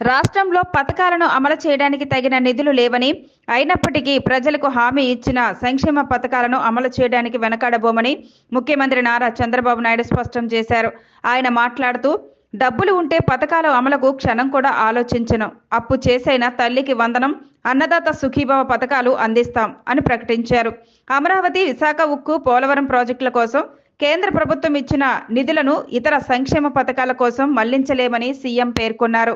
రాష్ట్రంలో పథకాలను అమలు చేయడానికి తగిన నిధులు లేవని అయినప్పటికీ ప్రజలకు హామీ ఇచ్చిన సంక్షేమ పథకాలను అమలు చేయడానికి వెనకాడబోమని ముఖ్యమంత్రి నారా చంద్రబాబు నాయుడు స్పష్టం చేశారు. ఆయన మాట్లాడుతూ డబ్బులు ఉంటే పథకాల అమలుకు క్షణం కూడా ఆలోచించను. అప్పు చేసైన తల్లికి వందనం అన్నదాత సుఖీభవ పథకాలు అందిస్తాం అని ప్రకటించారు. అమరావతి విశాఖ ఉక్కు పోలవరం ప్రాజెక్టుల కోసం కేంద్ర ప్రభుత్వం ఇచ్చిన నిధులను ఇతర సంక్షేమ పథకాల కోసం మళ్ళించలేమని సీఎం పేర్కొన్నారు.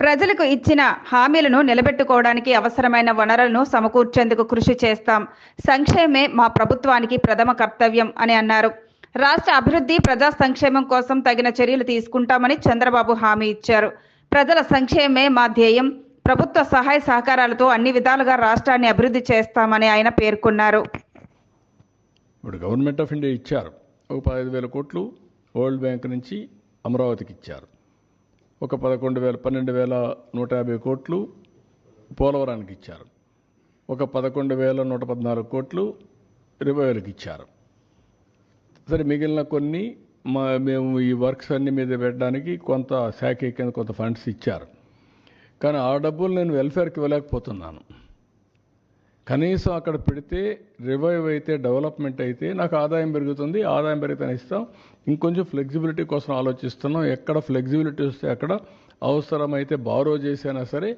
ప్రజలకు ఇచ్చిన హామీలను నిలబెట్టుకోవడానికి అవసరమైన వనరులను సమకూర్చేందుకు కృషి చేస్తాం. సంక్షేమే మా ప్రభుత్వానికి ప్రథమ కర్తవ్యం అని అన్నారు. రాష్ట్ర అభివృద్ధి ప్రజా సంక్షేమం కోసం తగిన చర్యలు తీసుకుంటామని చంద్రబాబు హామీ ఇచ్చారు. ప్రజల సంక్షేమే మా ధ్యేయం. ప్రభుత్వ సహాయ సహకారాలతో అన్ని విధాలుగా రాష్ట్రాన్ని అభివృద్ధి చేస్తామని ఆయన పేర్కొన్నారు. ఇప్పుడు గవర్నమెంట్ ఆఫ్ ఇండియా ఇచ్చారు. ఒక పదహైదు వేల కోట్లు వరల్డ్ బ్యాంక్ నుంచి అమరావతికి ఇచ్చారు. ఒక పదకొండు వేల పన్నెండు వేల నూట యాభై కోట్లు పోలవరానికి ఇచ్చారు. ఒక పదకొండు వేల నూట పద్నాలుగు కోట్లు రివైవల్కి ఇచ్చారు. సరే మిగిలిన కొన్ని మా మేము ఈ వర్క్స్ అన్ని మీద పెట్టడానికి కొంత శాఖ కింద కొంత ఫండ్స్ ఇచ్చారు. కానీ ఆ డబ్బులు నేను వెల్ఫేర్కి ఇవ్వలేకపోతున్నాను. కనీసం అక్కడ పెడితే రివైవ్ అయితే డెవలప్మెంట్ అయితే నాకు ఆదాయం పెరుగుతుంది ఆదాయం పెరిగితే ఇస్తాం. ఇంకొంచెం ఫ్లెక్సిబిలిటీ కోసం ఆలోచిస్తున్నాం. ఎక్కడ ఫ్లెక్సిబిలిటీ వస్తే అక్కడ అవసరమైతే బారో చేసైనా సరే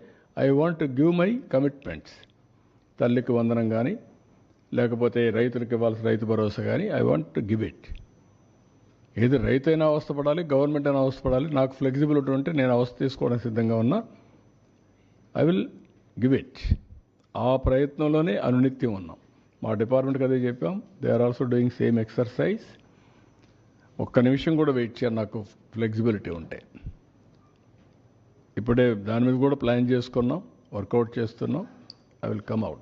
I want give my commitments తల్లికి వందనం కానీ లేకపోతే రైతులకు ఇవ్వాల్సిన రైతు భరోసా కానీ ఐ వాంట్ గివ్ ఇట్ ఏది రైతు అయినా అవస్థపడాలి గవర్నమెంట్ అయినా అవస్థపడాలి నాకు ఫ్లెక్సిబిలిటీ ఉంటే నేను అవస్థ తీసుకోవడానికి సిద్ధంగా ఉన్నా ఐ విల్ గివ్ ఇట్ ఆ ప్రయత్నంలోనే అనునిత్యం ఉన్నాం. మా డిపార్ట్మెంట్కి అదే చెప్పాం. They are also doing same exercise ఒక్క నిమిషం కూడా వెయిట్ చేయాలి నాకు ఫ్లెక్సిబిలిటీ ఉంటే. ఇప్పుడే దాని మీద కూడా ప్లాన్ చేసుకున్నాం వర్కౌట్ చేస్తున్నాం. I will come out